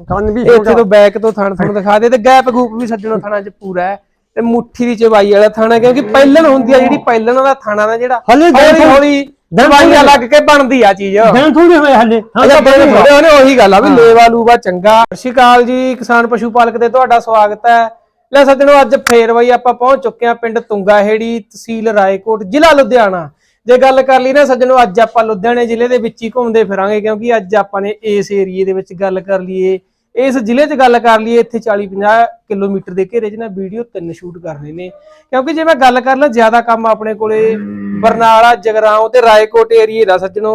ਕੰਨ ਵੀ ਇੱਥੇ ਤੋਂ ਬੈਕ ਤੋਂ ਥਣ ਥਣ ਦਿਖਾ ਦੇ ਤੇ ਗੈਪ ਗੂਪ ਵੀ ਸੱਜਣੋ ਥਣਾ 'ਚ ਪੂਰਾ ਹੈ। ਤੇ ਮੁੱਠੀ ਦੀ ਚਵਾਈ ਵਾਲਾ ਥਾਣਾ ਕਿਉਂਕਿ ਪਹਿਲਣ ਹੁੰਦੀ ਆ ਜਿਹੜੀ ਪਹਿਲਣ ਦਾ ਥਾਣਾ ਨਾ ਜਿਹੜਾ ਹਲੇ ਦਿਨ ਹੌਲੀ ਦਿਨ ਦਵਾਈਆਂ ਲੱਗ ਕੇ ਬਣਦੀ ਆ ਚੀਜ਼। ਦਿਨ ਥੋੜੇ ਹੋਏ ਹਲੇ। ਅੱਛਾ ਬੜੇ ਥੋੜੇ ਉਹਨੇ ਉਹੀ ਗੱਲ ਆ ਵੀ ਲੇਵਾ ਲੂਵਾ ਚੰਗਾ। ਸਤਿ ਸ਼੍ਰੀ ਅਕਾਲ ਜੀ ਕਿਸਾਨ ਪਸ਼ੂ ਪਾਲਕ ਤੇ ਤੁਹਾਡਾ ਸਵਾਗਤ ਹੈ। ਲੈ ਸੱਜਣੋ ਅੱਜ ਫੇਰ ਬਈ ਆਪਾਂ ਪਹੁੰਚ ਚੁੱਕੇ ਆ ਪਿੰਡ ਤੁੰਗਾਹੇੜੀ ਤਹਿਸੀਲ ਰਾਏਕੋਟ ਜ਼ਿਲ੍ਹਾ ਲੁਧਿਆਣਾ। ਜੇ ਗੱਲ ਕਰ ਲਈ ਨਾ ਸੱਜਣੋ, ਅੱਜ ਆਪਾਂ ਲੁਧਿਆਣੇ ਜ਼ਿਲ੍ਹੇ ਦੇ ਵਿੱਚ ਹੀ ਘੁੰਮਦੇ ਫਿਰਾਂਗੇ, ਕਿਉਂਕਿ ਅੱਜ ਆਪਾਂ ਨੇ ਇਸ ਏਰੀਏ ਦੇ ਵਿੱਚ ਗੱਲ ਕਰ ਲਈਏ। ਇਸ ਜ਼ਿਲ੍ਹੇ 'ਚ ਗੱਲ ਕਰ ਲਈਏ, ਇੱਥੇ 40 50 ਕਿਲੋਮੀਟਰ ਦੇ ਘੇਰੇ 'ਚ ਨਾ ਵੀਡੀਓ ਤਿੰਨ ਸ਼ੂਟ ਕਰਨੇ ਨੇ। ਕਿਉਂਕਿ ਜੇ ਮੈਂ ਗੱਲ ਕਰ ਲਾਂ, ਜ਼ਿਆਦਾ ਕੰਮ ਆਪਣੇ ਕੋਲੇ ਬਰਨਾਲਾ, ਜਗਰਾਉਂ ਤੇ ਰਾਏਕੋਟ ਏਰੀਏ ਦਾ ਸੱਜਣੋ।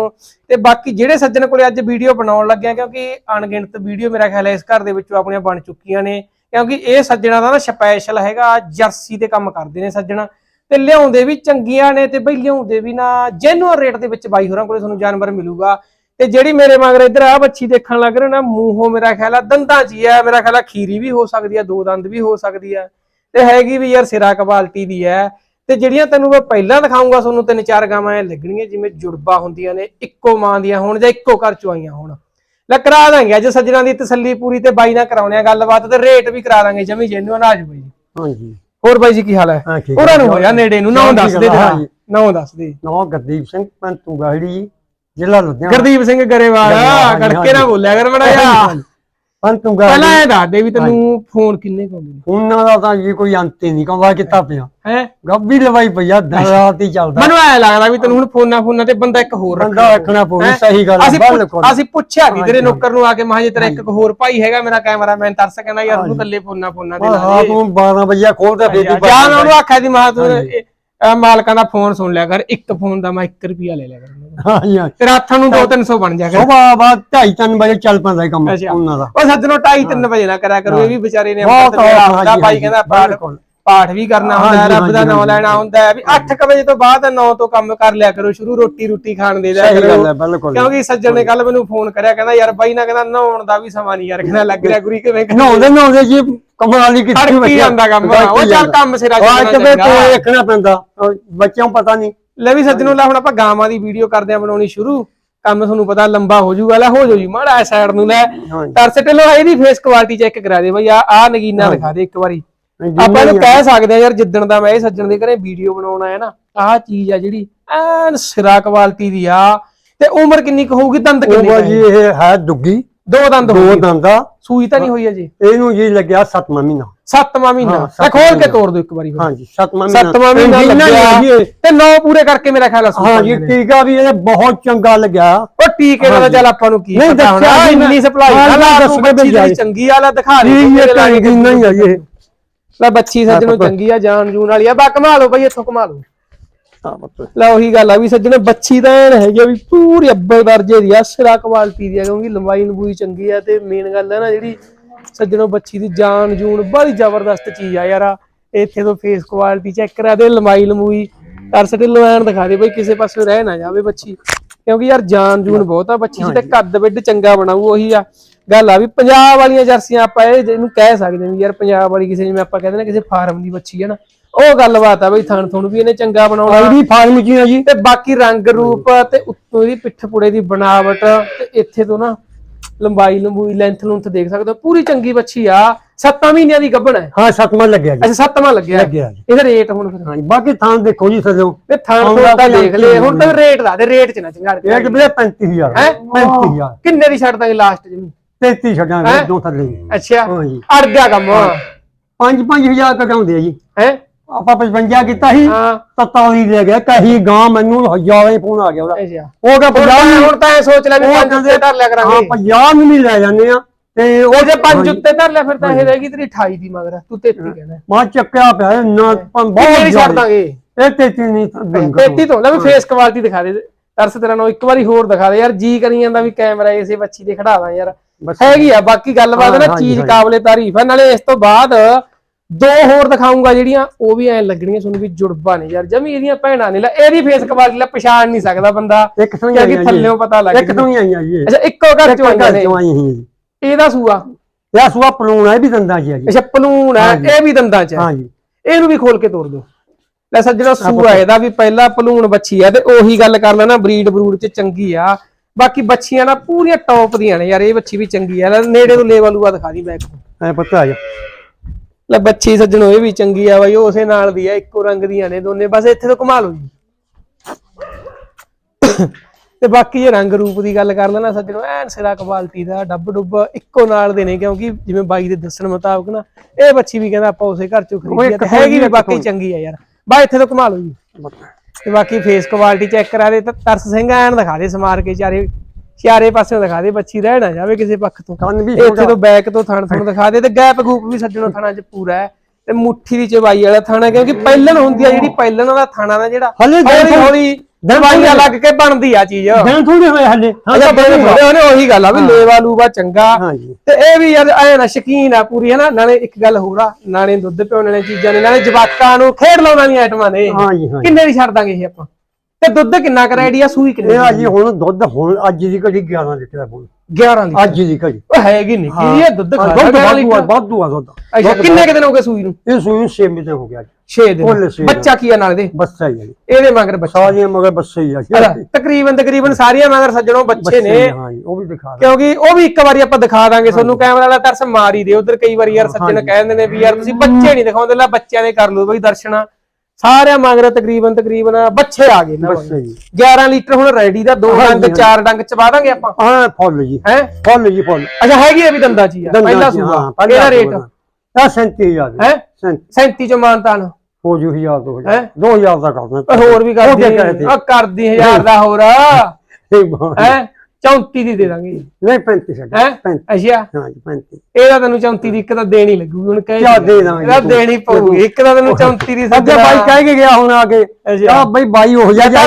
ਤੇ ਬਾਕੀ ਜਿਹੜੇ ਸੱਜਣ ਕੋਲੇ ਅੱਜ ਵੀਡੀਓ ਬਣਾਉਣ ਲੱਗਿਆ, ਕਿਉਂਕਿ ਅਣਗਿਣਤ ਵੀਡੀਓ ਮੇਰਾ ਖਿਆਲ ਹੈ ਇਸ ਘਰ ਦੇ ਵਿੱਚੋਂ ਆਪਣੀਆਂ ਬਣ ਚੁੱਕੀਆਂ ਨੇ। ਕਿਉਂਕਿ ਇਹ ਸੱਜਣਾ ਦਾ ਨਾ ਸਪੈਸ਼ਲ ਹੈਗਾ ਜਰਸੀ ਤੇ ਕੰਮ ਕਰਦੇ ਨੇ ਸੱਜਣ। ਤੇ ਲਿਆਉਂਦੇ ਵੀ ਚੰਗੀਆਂ ਨੇ ਤੇ ਬਈ ਲਿਆਉਂਦੇ ਵੀ ਨਾ। ਜੈਨੂਅਲ ਰੇਟ ਦੇ ਵਿੱਚ ਬਾਈ ਹੋਰਾਂ ਕੋਲੇ ਤੁਹਾਨੂੰ ਜਾਨਵਰ ਮਿਲੂਗਾ। ਤੇ ਜਿਹੜੀ ਮੇਰੇ ਮਗਰ ਇੱਧਰ ਆ ਬੱਚੀ ਦੇਖਣ ਲੱਗ ਰਹੇ ਨਾ, ਮੂੰਹੋਂ ਮੇਰਾ ਖਿਆਲ ਆ ਦੰਦਾਂ 'ਚ ਹੀ ਆ। ਮੇਰਾ ਖਿਆਲ ਆ ਖੀਰੀ ਵੀ ਹੋ ਸਕਦੀ ਆ, ਦੋ ਦੰਦ ਵੀ ਹੋ ਸਕਦੀ ਆ। ਤੇ ਹੈਗੀ ਵੀ ਯਾਰ ਸਿਰਾ ਕਵਾਲਟੀ ਦੀ ਹੈ ਤੇ ਜਿਹੜੀਆਂ ਤੈਨੂੰ ਮੈਂ ਪਹਿਲਾਂ ਦਿਖਾਉਂਗਾ ਤੁਹਾਨੂੰ ਤਿੰਨ ਚਾਰ ਗਾਵਾਂ ਐ ਲੱਗਣਗੀਆਂ, ਜਿਵੇਂ ਜੁੜਬਾ ਹੁੰਦੀਆਂ ਨੇ, ਇੱਕੋ ਮਾਂ ਦੀਆਂ ਹੋਣ ਜਾਂ ਇੱਕੋ ਘਰ ਚੋਂ ਆਈਆਂ ਹੋਣ। ਲੈ ਕਰਾ ਦਾਂਗੇ ਅੱਜ ਸੱਜਣਾ ਦੀ ਤਸੱਲੀ ਪੂਰੀ ਤੇ ਬਾਈ ਨਾਲ ਕਰਾਉਣੇ ਆ ਗੱਲਬਾਤ ਤੇ ਰੇਟ ਵੀ ਕਰਾ ਦਾਂਗੇ, ਜਮੀ ਜੈਨੂਅਨ ਆ ਜਾਓ ਬਾਈ ਹਾਂਜੀ। ਹੋਰ ਬਾਈ ਜੀ ਕੀ ਹਾਲ ਹੈ? ਹਾਂ ਠੀਕ ਉਹਨਾਂ ਨੂੰ ਹੋਇਆ ਨੇੜੇ ਨੂੰ ਨਾਮ ਦੱਸ ਦੇ ਹਾਂ ਜੀ। ਨਾਮ ਦੱਸ ਦੇ। ਨੌ ਗਰਦੀਪ ਸਿੰਘ ਪੰਤੂ ਗਾੜੀ ਜ਼ਿਲ੍ਹਾ ਲੁਧਿਆਣਾ। ਗੁਰਦੀਪ ਸਿੰਘ ਗਰੇਵਾਲ ਹਾਂਜੀ, ਕੜਕੇ ਨਾ ਬੋਲਿਆ ਕਰ ਬੜਾ ਯਾ ਪੰਤੂ ਪਹਿਲਾਂ ਗਾੜੀ ਇਹ ਦੱਸ ਦੇ ਵੀ ਤੈਨੂੰ ਫੋਨ ਕਿੰਨੇ ਕਾਉਂਦੇ ਨੇ? ਉਹਨਾਂ ਦਾ ਤਾਂ ਜੀ ਕੋਈ ਅੰਤ ਹੀ ਨਹੀਂ ਕਹਵਾ ਕਿਤਾ ਪਿਆ? ਹੈ? ਗੱਬੀ ਲਵਾਈ ਪਈਆ ਦਿਨ ਰਾਤ ਹੀ ਚੱਲਦਾ। ਮੈਨੂੰ ਐ ਲੱਗਦਾ ਵੀ ਤੈਨੂੰ ਹੁਣ ਫੋਨਾਂ ਫੋਨਾਂ ਤੇ ਬੰਦਾ ਇੱਕ ਹੋਰ ਬੰਦਾ ਰੱਖਣਾ ਰੱਖਣਾ ਪਊ ਹੈਂ? ਸਹੀ ਗੱਲ ਅਸੀਂ ਹੈ ਪੁੱਛ- ਬਿਲਕੁਲ। ਅਸੀਂ ਪੁੱਛਿਆ ਵੀ ਤੇਰੇ ਨੌਕਰ ਨੂੰ ਆ ਕੇ ਮਹਾਂ ਜੇ ਤੇਰਾ ਇੱਕ ਹੋਰ ਭਾਈ ਹੈਗਾ ਮੇਰਾ ਕੈਮਰਾਮੈਨ ਤਰਸ ਕਹਿੰਦਾ ਯਾਰ ਫੋਨਾਂ ਫੋਨਾਂ ਤੇ ਲਾ ਹਾਂ ਦੇ ਤੂੰ 12 ਵਜੇ ਖੋਲਦਾ ਫੇਰ ਜਾਂ ਤੂੰ ਮੈਂ ਉਹਨੂੰ ਆਖਿਆ ਦੀ ਮਹਾਂ ਤੂੰ ਇਹ- ਇਹ ਮਾਲਕਾਂ ਦਾ ਫੋਨ ਸੁਣ ਲਿਆ ਕਰ ਇੱਕ ਫੋਨ ਦਾ ਮੈਂ 1 ਰੁਪਿਆ ਲੈ ਲਿਆ ਕਰ ਹਾਂ ਜੀ ਤੇ ਰਾਤਾਂ ਨੂੰ 2-300 ਬਣ ਜਾ ਕਰ। ਸਵੇਰ ਬਾਅਦ 2:30 ਵਜੇ ਚੱਲ ਪੈਂਦਾ ਇਹ ਕੰਮ ਅੱਛਾ। ਉਹਨਾਂ ਦਾ। ਉਹ ਸੱਜਣੋ 2:30 ਵਜੇ ਨਾ ਕਰਿਆ ਕਰੋ ਇਹ ਵੀ ਵਿਚਾਰੇ ਨੇ ਬਹੁਤ ਔਖਾ ਹੁੰਦਾ ਜੀ, ਭਾਈ ਕਹਿੰਦਾ ਪਾਠ ਬਿਲਕੁਲ। ਪਾਠ ਵੀ ਕਰਨਾ ਹੁੰਦਾ ਹੈ ਹਾਂਜੀ, ਰੱਬ ਦਾ ਹਾਂਜੀ, ਨਾਮ ਹਾਂਜੀ। ਲੈਣਾ ਹੁੰਦਾ ਹੈ ਵੀ 8 ਵਜੇ ਤੋਂ ਬਾਅਦ 9 ਤੋਂ ਕੰਮ ਕਰ ਲਿਆ ਕਰੋ ਸ਼ੁਰੂ ਰੋਟੀ ਰੋਟੀ ਖਾਣ ਦੇ ਸਹੀ ਕਰੋ। ਗੱਲ ਹੈ ਬਿਲਕੁਲ। ਕਿਉਂਕਿ ਸੱਜਣ ਨੇ ਕੱਲ ਮੈਨੂੰ ਫੋਨ ਕਰਿਆ ਕਹਿੰਦਾ ਯਾਰ ਬਾਈ ਨਾ ਕਹਿੰਦਾ ਨਹਾਉਣ ਦਾ ਵੀ ਸਮਾਂ ਨਹੀਂ ਯਾਰ ਕਹਿੰਦਾ ਲੱਗ ਰਿਹਾ ਗੁਰੀ ਕਿਵੇਂ ਨਹਾਉਂਦੇ ਨਹਾਉਂਦੇ ਜੀ ਕਮਾਲ ਹੀ ਕੀਤੀ ਹੜ ਕੀ ਜਾਂਦਾ ਕੰਮ। ਉਹ ਚੱਲ ਕੰਮ ਸਿਰਾ ਅੱਜ ਚੱਲਣਾ ਤੇ ਰੱਖਣਾ ਪੈਂਦਾ। ਉਹ ਬੱਚਿਆਂ ਨੂੰ ਪਤਾ ਨਹੀਂ। ਲੈ ਵੀ ਸੱਜਣੋ ਲੈ ਹੁਣ ਆਪਾਂ ਗਾਵਾਂ ਦੀ ਵੀਡੀਓ ਕਰਦੇ ਆ ਬਣਾਉਣੀ ਸ਼ੁਰੂ। ਕੰਮ ਤੁਹਾਨੂੰ ਪਤਾ ਲੰਬਾ ਹੋ ਜਾਊਗਾ। ਲੈ ਹੋ ਜਾਊ ਜੀ ਮਾੜਾ ਸਾਈਡ ਨੂੰ ਲੈ। ਤਰਸ ਢਿੱਲੋਂ ਇਹਦੀ ਫੇਸ ਕੁਆਲਿਟੀ ਚੈੱਕ ਕਰਾ ਦੇ ਬਈ ਆ ਆ ਨਗੀਨਾ ਦਿਖਾ ਦੇ ਇੱਕ ਵਾਰੀ। ਆਪਾਂ ਵੀ ਕਹਿ ਸਕਦੇ ਆ ਯਾਰ ਜਿੱਦਣ ਦਾ ਮੈਂ ਇਹ ਸੱਜਣ ਦੇ ਘਰੇ ਵੀਡੀਓ ਬਣਾਉਣਾ ਹੈ ਨਾ ਆਹ ਚੀਜ਼ ਆ ਜਿਹੜੀ ਐਨ ਸਿਰਾ ਕੁਆਲਿਟੀ ਦੀ ਆ। ਤੇ ਉਮਰ ਕਿੰਨੀ ਕੁ ਹੋਊਗੀ ਦੰਦ ਉਹ ਕਿੰਨੇ ਕੁ ਜੀ? ਇਹ ਹੈ ਦੁੱਗੀ। ਦੋ ਦੰਦ ਦੋ ਹੋਊਗੀ ਦੰਦਾ ਸੂਈ ਤਾਂ ਨਹੀਂ ਹੋਈ ਅਜੇ ਇਹਨੂੰ ਜੀ ਲੱਗਿਆ 7ਵਾਂ ਮਹੀਨਾ। ਸੱਤਵਾਂ ਮਹੀਨਾ। ਹਾਂ, ਸੱਤਵਾਂ ਖੋਲ ਕੇ ਮਹੀਨਾ। ਤੋੜ ਦੋ ਇੱਕ ਵਾਰੀ ਹੋਰ। ਹਾਂਜੀ 7ਵਾਂ ਮਹੀਨਾ। ਸੱਤਵਾਂ ਮਹੀਨਾ ਇੰਜੀਨਾ ਹੀ ਹੈ ਜੀ ਲੱਗਿਆ ਇਹ। ਤੇ ਨੌ ਪੂਰੇ ਕਰਕੇ ਮੇਰਾ ਖਿਆਲ ਆ ਸੂਈ ਹਾਂ ਜੀ ਨੇ। ਟੀਕਾ ਵੀ ਇਹ ਬਹੁਤ ਚੰਗਾ ਲੱਗਿਆ। ਉਹ ਟੀਕੇ ਦਾ ਤਾਂ ਚੱਲ ਆਪਾਂ ਨੂੰ ਕੀ ਨਹੀਂ, ਪਤਾ ਦੱਸਿਆ ਹੋਣਾ। ਜੀ ਮੈਂ। ਇੰਨੀ ਸਪਲਾਈ ਹਾਂ, ਨਾ ਦੱਸ ਕੇ ਬੱਚੀ ਭੇਜਿਆ ਦੀ ਚੰਗੀ ਆ ਲੈ ਦਿਖਾ ਦੇ ਜੀ ਇਹ ਤਾਂ ਇੰਨਾ ਹੀ ਆ ਜੀ ਇਹ। ਲੈ ਬੱਚੀ ਸੱਜਣੋਂ ਹਾਂ, ਚੰਗੀ ਆ ਜਾਨ ਜੂਨ ਵਾਲੀ ਆ। ਬਾ ਕਮਾ ਲਓ ਬਈ ਇੱਥੋਂ ਕਮਾ ਲਓ ਹਾਂ ਪੁੱਤ। ਲੈ ਉਹੀ ਗੱਲ ਆ ਵੀ ਸੱਜਣੇ ਬੱਚੀ ਤਾਂ ਐਨ ਹੈਗੀ ਆ ਵੀ ਪੂਰੀ ਅੱਬਲ ਦਰਜੇ ਦੀ ਆ ਸਿਰਾ ਕੁਆਲਿਟੀ ਦੀ ਆ ਕਿਉਂਕਿ ਲੰਬਾਈ ਲੰਬੂਈ ਚੰਗੀ ਆ ਤੇ ਮੇਨ ਗੱਲ ਹੈ ਨਾ ਜਿਹੜੀ ਸੱਜਣੋਂ ਬੱਚੀ ਦੀ ਜਾਨ ਜੂਨ ਬੜੀ ਜ਼ਬਰਦਸਤ ਚੀਜ਼ ਆ ਯਾਰ ਆ। ਇੱਥੇ ਤੋਂ ਫੇਸ ਕੁਆਲਿਟੀ ਚੈੱਕ ਕਰਾ ਦੇ ਲੰਬਾਈ ਲੰਬੂਈ। ਤਰਸ ਢਿੱਲੋਂ ਐਨ ਦਿਖਾ ਦੇ ਬਈ ਕਿਸੇ ਪਾਸੇ ਰਹਿ ਨਾ ਜਾਵੇ ਬੱਚੀ। ਕਿਉਂਕਿ ਯਾਰ ਜਾਨ ਜੂਨ ਬਹੁਤ ਆ ਬੱਚੀ ਦੀ ਤੇ ਕੱਦ ਵਿੱਡ ਚੰਗਾ ਬਣਾਊ ਉਹੀ ਆ। ਗੱਲ ਆ ਵੀ ਪੰਜਾਬ ਵਾਲੀਆਂ ਜਰਸੀਆਂ ਆਪਾਂ ਇਹ ਇਹਨੂੰ ਕਹਿ ਸਕਦੇ ਹਾਂ ਵੀ ਯਾਰ ਪੰਜਾਬ ਵਾਲੀ ਕਿਸੇ ਜਿਵੇਂ ਆਪਾਂ ਕਹਿੰਦੇ ਨਾ ਕਿਸੇ ਫਾਰਮ ਦੀ ਬੱਚੀ ਹੈ ਨਾ ਉਹ ਗੱਲਬਾਤ ਆ ਬਈ ਥਣ ਥਣ ਵੀ ਇਹਨੇ ਚੰਗਾ ਬਣਾਉਣਾ। ਇਹਦੀ ਫਾਰਮ ਜੀ ਆ ਜੀ। ਤੇ ਬਾਕੀ ਰੰਗ ਰੂਪ ਤੇ ਉੱਤੋਂ ਇਹਦੀ ਪਿੱਠ ਪੁੜੇ ਦੀ ਬਣਾਵਟ ਤੇ ਇੱਥੇ ਤੋਂ ਨਾ ਲੰਬਾਈ ਲੰਬੂਈ ਲੈਂਥ ਲੂੰਥ ਦੇਖ ਸਕਦੇ ਹੋ। ਪੂਰੀ ਚੰਗੀ ਬੱਚੀ ਆ। 7 ਮਹੀਨਿਆਂ ਦੀ ਗੱਭਣ ਹੈ। ਹਾਂ 7ਵਾਂ ਲੱਗਿਆ ਜੀ। ਅੱਛਾ ਸੱਤਵਾਂ ਲੱਗਿਆ। ਲੱਗਿਆ ਜੀ। ਇਹਦਾ ਰੇਟ ਹੁਣ ਫਿਰ। ਹਾਂਜੀ ਬਾਕੀ ਥਾਂ ਦੇਖੋ ਜੀ ਥੱਲੇ। ਤੇ ਥਣ ਤਾਂ ਦੇਖ ਲੈ। ਹੁਣ ਤਾਂ ਰੇਟ ਲਾ ਦੇ ਰੇਟ ਚ ਨਾ ਚੰਗਾੜ ਇਹ ਕਿ ਵੀਰੇ 35000 ਹੈਂ? 35000 ਕਿੰਨੇ ਦੀ ਛੱਡ ਦਾਂਗੇ ਲਾਸਟ ਜਮੀ 33 ਛੱਡਾਂਗੇ ਹੈਂ? ਦੋ ਥੱਲੇ ਅੱਛਾ। ਹਾਂ ਜੀ। ਅੜ ਗਿਆ ਕੰਮ। 5-5000 ਕਟਾਉਂਦੇ ਆ ਜੀ। ਹੈ? ਆਪਾਂ 55 ਕੀਤਾ ਸੀ ਹਾਂ। 47 ਲੈ ਗਿਆ ਕਹੀ ਗਾਂ ਮੈਨੂੰ ਹਜ਼ਾਰਾਂ ਹੀ ਫੋਨ ਆ ਗਿਆ ਉਹਦਾ। ਅੱਛਾ ਉਹ ਕਹ ਹੁਣ 50 ਤਾਂ- ਹੁਣ ਤਾਂ ਐ ਸੋਚ ਲੈ ਵੀ ਉਹ ਪੰਜ ਉੱਤੇ ਧਰ ਲਿਆ ਹਾਂ ਕਰਾਂਗੇ 50 ਨੂੰ ਵੀ ਲੈ ਜਾਂਦੇ ਆ ਤੇ ਉਹ ਜੇ ਪੰਜ ਉੱਤੇ ਧਰ ਲਿਆ ਫਿਰ ਤਾਂ ਇਹ ਰਹੇਗੀ ਤੇਰੀ 28 ਦੀ ਮਗਰ ਤੂੰ 33 ਕਹਿਣਾ। ਮਾ ਚੱਕਿਆ ਪਿਆ ਨਾ ਬਹੁਤ ਦੀ ਛੱਡ ਜ਼ਿਆਦਾ। ਦਾਂਗੇ। ਇਹ 33 ਨਹੀਂ ਤਾਂ ਦਿਨ 33 ਤੋਂ ਲੈ ਵੀ ਫੇਸ ਕੁਆਲਿਟੀ ਦਿਖਾ ਦੇ। ਤਰਸ ਤੇਰਾ ਨੂੰ ਇੱਕ ਵਾਰੀ ਹੋਰ ਦਿਖਾ ਦੇ। ਯਾਰ ਜੀ ਕਰੀ ਜਾਂਦਾ ਵੀ ਕੈਮਰਾ ਇਸੇ ਬੱਚੀ ਦੇ ਖੜਾ ਦਾਂ ਯਾਰ। ਬਸ। ਹੈਗੀ ਆ ਬਾਕੀ ਗੱਲਬਾਤ ਹਾਂ, ਨਾ ਚੀਜ਼। ਕਾਬਲੇ ਤਾਰੀਫ ਹੈ ਨਾਲੇ ਇਸ ਤੋਂ ਬਾਅਦ ਦੋ ਹੋਰ ਦਿਖਾਉਂਗਾ ਜਿਹੜੀਆਂ ਉਹ ਵੀ ਐ ਲੱਗਣੀਆਂ ਤੁਹਾਨੂੰ ਵੀ ਜੁੜਬਾ ਨੇ ਯਾਰ ਜਮੀ ਇਹਦੀਆਂ ਭੈਣਾਂ ਨੇ ਲੈ ਇਹਦੀ ਫੇਸ ਕੁਆਲਿਟੀ ਲੈ ਪਛਾਣ ਨਹੀਂ ਸਕਦਾ ਬੰਦਾ ਇੱਕ ਤੋਂ ਹੀ ਆਈਆਂ ਥੱਲੇੋਂ ਪਤਾ ਲੱਗ ਇੱਕ ਤੋਂ ਹੀ ਆਈਆਂ ਜੀ। ਅੱਛਾ ਇੱਕੋ ਘਰ ਚੋਂ ਆਈਆਂ ਨੇ। ਚੋਂ ਇਹਦਾ ਸੂਆ? ਇਹ ਸੁਆ ਪਲੂਣ ਇਹ ਵੀ ਦੰਦਾਂ ਜੀ ਆ ਜੀ। ਅੱਛਾ ਪਲੂਣ। ਇਹ ਵੀ ਦੰਦਾਂ ਚ ਹੈ ਹਾਂਜੀ। ਇਹਨੂੰ ਵੀ ਖੋਲ ਕੇ ਤੋੜ ਦਿਓ ਲੈ ਸੱਜਣਾ ਸੂਆ ਇਹਦਾ ਵੀ ਪਹਿਲਾ ਭਲੂਣ ਬੱਚੀ ਆ ਤੇ ਉਹੀ ਗੱਲ ਕਰ ਲੈਣਾ ਬਰੀਡ ਬਰੂਡ ਚ ਚੰਗੀ ਆ। ਬਾਕੀ ਬੱਚੀਆਂ ਨਾ ਪੂਰੀਆਂ ਟੌਪ ਦੀਆਂ ਨੇ ਯਾਰ ਇਹ ਬੱਚੀ ਵੀ ਚੰਗੀ ਆ। ਨੇੜੇ ਤੋਂ ਲੇਵਾ ਲੂਆ ਦਿਖਾ ਦੀ ਬੈਕ ਐ ਪਤਾ ਆ ਜਾ। ਲੈ ਬੱਚੀ ਸੱਜਣੋ ਇਹ ਵੀ ਚੰਗੀ ਆ ਬਾਈ ਉਸੇ ਨਾਲ ਦੀ ਆ ਇੱਕੋ ਰੰਗ ਦੀਆਂ ਨੇ ਦੋਨੇ ਬਸ ਇੱਥੇ ਤੋਂ ਘੁਮਾ ਲਓ ਜੀ। ਤੇ ਬਾਕੀ ਜੇ ਰੰਗ ਰੂਪ ਦੀ ਗੱਲ ਕਰ ਲੈਣਾ ਸੱਜਣੋ ਐਨ ਸਿਰਾ ਕੁਆਲਿਟੀ ਦਾ ਡੱਬ ਡੁੱਬ ਇੱਕੋ ਨਾਲ ਦੇ ਨੇ ਕਿਉਂਕਿ ਜਿਵੇਂ ਬਾਈ ਦੇ ਦੱਸਣ ਮੁਤਾਬਕ ਨਾ ਇਹ ਬੱਚੀ ਵੀ ਕਹਿੰਦਾ ਆਪਾਂ ਉਸੇ ਘਰ ਚੋਂ ਖਰੀਦੀ ਆ ਤੇ ਹੈਗੀ ਵੀ ਬਾਕੀ ਚੰਗੀ ਆ ਯਾਰ। ਬਾ ਇੱਥੇ ਤੋਂ ਘੁਮਾ ਲਓ ਜੀ। ਤੇ ਬਾਕੀ ਫੇਸ ਕੁਆਲਿਟੀ ਚੈੱਕ ਕਰਾ ਦੇ ਤਾਂ ਤਰਸ ਸਿੰਘ ਐਨ ਦਿਖਾ ਦੇ ਸਮਾਰ ਕੇ ਚਾਰੇ ਚਾਰੇ ਪਾਸਿਓਂ ਦਿਖਾ ਦੇ ਬੱਚੀ ਰਹਿ ਨਾ ਜਾਵੇ ਕਿਸੇ ਪੱਖ ਤੋਂ। ਕੰਨ ਵੀ ਇੱਥੇ ਤੋਂ ਬੈਕ ਤੋਂ ਥਣ ਥਣ ਦਿਖਾ ਦੇ ਤੇ ਗੈਪ ਗੂਪ ਵੀ ਸੱਜਣੋਂ ਥਣਾ 'ਚ ਪੂਰਾ ਹੈ ਤੇ ਮੁੱਠੀ ਦੀ ਚਬਾਈ ਵਾਲਾ ਥਾਣਾ ਕਿਉਂਕਿ ਪਹਿਲਣ ਹੁੰਦੀ ਆ ਜਿਹੜੀ ਪਹਿਲਣ ਵਾਲਾ ਥਾਣਾ ਦਾ ਜਿਹੜਾ ਹਲੇ ਹੌਲੀ ਦਵਾਈਆਂ ਲੱਗ ਕੇ ਬਣਦੀ ਆ ਚੀਜ਼। ਦਿਨ ਥੋੜੇ ਹੋਏ ਹਲੇ। ਅੱਛਾ ਬੜੇ ਬੜੇ ਉਹਨੇ ਉਹੀ ਗੱਲ ਆ ਵੀ ਲੇਵਾ ਲੂਵਾ ਚੰਗਾ। ਤੇ ਇਹ ਵੀ ਯਾਰ ਐ ਨਾ ਸ਼ਕੀਨ ਆ ਪੂਰੀ ਹੈ ਨਾ ਨਾਲੇ ਇੱਕ ਗੱਲ ਹੋਰ ਆ ਨਾਲੇ ਦੁੱਧ ਪਿਉਣ ਵਾਲੀਆਂ ਚੀਜ਼ਾਂ ਨੇ ਨਾਲੇ ਜਵਾਕਾਂ ਨੂੰ ਖੇਡ ਲਾਉਣ ਵਾਲੀਆਂ ਆਈਟਮਾਂ ਨੇ। ਕਿੰਨੇ ਦੀ ਛੱਡ ਦਾਂਗੇ ਇਹ ਆਪਾਂ? ਤੇ ਦੁੱਧ ਕਿੰਨਾ ਕਰ ਆਈਡੀਆ ਸੂਈ ਕਿੰਨੇ ਇਹ ਅੱਜ ਹੁਣ ਦੁੱਧ ਹੁਣ ਅੱਜ ਦੀ ਘੜੀ 11 ਲੀਟਰ ਦਾ ਬੋਲ। 11 ਦੀ ਅੱਜ ਦੀ ਘੜੀ। ਉਹ ਹੈਗੀ ਨਿੱਕੀ ਇਹ ਦੁੱਧ ਖਾ ਦੁੱਧ ਲਾ ਵਾਧੂ ਆ ਵਾਧੂ ਆ ਦੁੱਧ। ਅੱਛਾ ਕਿੰਨੇ ਕਿ ਦਿਨ ਹੋ ਗਏ ਸੂਈ ਨੂੰ? ਇਹ ਸੂਈ 6 ਮਹੀਨੇ ਹੋ ਗਿਆ ਅੱਜ 6 ਫੁੱਲ ਦਿਨ। ਬੱਚਾ ਕੀ ਆ ਨਾਲ ਦੇ? ਬੱਸਾ ਹੀ ਹੈ ਇਹਦੇ ਮਗਰ ਬੱਚਾ। ਸਾਰੀਆਂ ਮਗਰ ਬੱਸੇ ਹੀ ਆ ਤਕਰੀਬਨ ਤਕਰੀਬਨ ਸਾਰੀਆਂ ਮਗਰ ਸੱਜਣੋਂ ਬੱਚੇ ਨੇ। ਉਹ ਵੀ ਦਿਖਾ ਦੇ ਕਿਉਂਕਿ ਉਹ ਵੀ ਇੱਕ ਵਾਰੀ ਆਪਾਂ ਦਿਖਾ ਦਾਂਗੇ ਤੁਹਾਨੂੰ। ਕੈਮਰਾ ਵਾਲਾ ਤਰਸ ਮਾਰ ਦੇ। ਉਧਰ ਕਈ ਵਾਰੀ ਯਾਰ ਸੱਜਣ ਕਹਿੰਦੇ ਨੇ ਵੀ ਯਾਰ ਤੁਸੀਂ ਬੱਚੇ ਨਹੀਂ ਦਿਖਾਉਂਦੇ। ਲੈ ਬੱਚਿਆਂ ਦੇ ਕਰ ਲਓ ਬਈ ਦਰਸ਼ਨ। ਸਾਰਿਆਂ ਮਗਰ ਤਕਰੀਬਨ ਤਕਰੀਬਨ ਬੱਚੇ ਆ ਗਏ ਨਾ ਬੱਸੇ ਜੀ। 11 ਲੀਟਰ ਹੁਣ ਰੈਡੀ ਦਾ ਦੋ ਡੰਗ ਚਾਰ ਡੰਗ ਚਵਾ ਦਾਂਗੇ ਆਪਾਂ। ਹਾਂ ਫੁੱਲ ਜੀ। ਹੈ? ਫੁੱਲ ਜੀ ਫੁੱਲ। ਅੱਛਾ ਹੈਗੀ ਇਹ ਵੀ ਦੰਦਾ ਜੀ ਆ। ਪਹਿਲਾ ਸੂਆ। ਇਹਦਾ ਰੇਟ? ਆ 37000 ਹੈ? ਹੈ 37 ਚ ਮਾਨਤਾਨ ਹੋ ਜੂ 1000 ਦੋ ਹੈਂ? 2000 ਦਾ ਕਰਨਾ ਹੋਰ ਵੀ ਕਰਦੀ? ਆ। ਕਰਦੀ ਹਜ਼ਾਰ ਦਾ ਹੋਰ। ਹੈ? 34 ਦੀ ਦੇ ਦਾਂਗੇ ਨਹੀਂ 35 ਛੱਡ ਹੈ? 35 ਅੱਛਾ। ਹਾਂਜੀ 35 ਇਹਦਾ ਤੈਨੂੰ 34 ਦੀ ਇੱਕ ਤਾਂ ਦੇਣੀ ਲੱਗੂਗੀ ਹੁਣ ਕਹੇ ਕਿਆ ਦੇ ਦਾਂਗੇ ਇਹਦਾ? ਦੇਣੀ ਪਊਗੀ। ਇੱਕ ਤਾਂ ਤੈਨੂੰ 34 ਦੀ ਸੱਜਣਾ ਬਾਈ ਕਹਿ ਕੇ ਗਿਆ ਹੁਣ ਆ ਕੇ। ਆ ਬਈ ਬਾਈ ਹੋ ਜਾ ਜਾ,